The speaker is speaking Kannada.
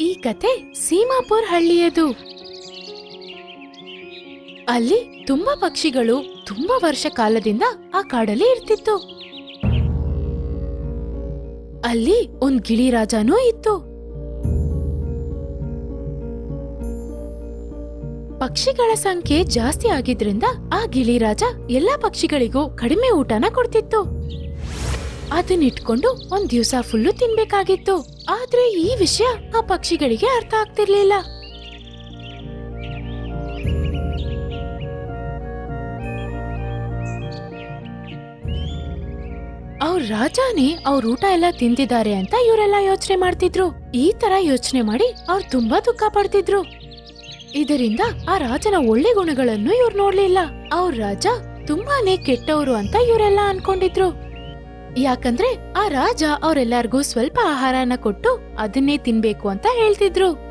ಈ ಕತೆ ಸೀಮಾಪುರ್ ಹಳ್ಳಿಯದು. ಅಲ್ಲಿ ತುಂಬಾ ಪಕ್ಷಿಗಳು ತುಂಬಾ ವರ್ಷ ಕಾಲದಿಂದ ಆ ಕಾಡಲ್ಲಿ ಇರ್ತಿತ್ತು. ಅಲ್ಲಿ ಒಂದ್ ಗಿಳಿರಾಜನೂ ಇತ್ತು. ಪಕ್ಷಿಗಳ ಸಂಖ್ಯೆ ಜಾಸ್ತಿ ಆಗಿದ್ರಿಂದ ಆ ಗಿಳಿರಾಜ ಎಲ್ಲಾ ಪಕ್ಷಿಗಳಿಗೂ ಕಡಿಮೆ ಊಟನ ಕೊಡ್ತಿತ್ತು. ಅದನ್ನಿಟ್ಕೊಂಡು ಒಂದ್ ದಿವ್ಸ ಫುಲ್ಲು ತಿನ್ಬೇಕಾಗಿತ್ತು. ಆದ್ರೆ ಈ ವಿಷಯ ಆ ಪಕ್ಷಿಗಳಿಗೆ ಅರ್ಥ ಆಗ್ತಿರ್ಲಿಲ್ಲ. ಅವ್ರ ರಾಜಾನೇ ಅವ್ರ ಊಟ ಎಲ್ಲ ತಿಂದಿದ್ದಾರೆ ಅಂತ ಇವರೆಲ್ಲ ಯೋಚನೆ ಮಾಡ್ತಿದ್ರು. ಈ ತರ ಯೋಚನೆ ಮಾಡಿ ಅವ್ರು ತುಂಬಾ ದುಃಖ ಪಡ್ತಿದ್ರು. ಇದರಿಂದ ಆ ರಾಜನ ಒಳ್ಳೆ ಗುಣಗಳನ್ನು ಇವ್ರು ನೋಡ್ಲಿಲ್ಲ. ಅವ್ರ ರಾಜ ತುಂಬಾನೇ ಕೆಟ್ಟವರು ಅಂತ ಇವರೆಲ್ಲ ಅನ್ಕೊಂಡಿದ್ರು. ಯಾಕಂದ್ರೆ ಆ ರಾಜ ಅವ್ರೆಲ್ಲಾರ್ಗೂ ಸ್ವಲ್ಪ ಆಹಾರನ ಕೊಟ್ಟು ಅದನ್ನೇ ತಿನ್ಬೇಕು ಅಂತ ಹೇಳ್ತಿದ್ರು.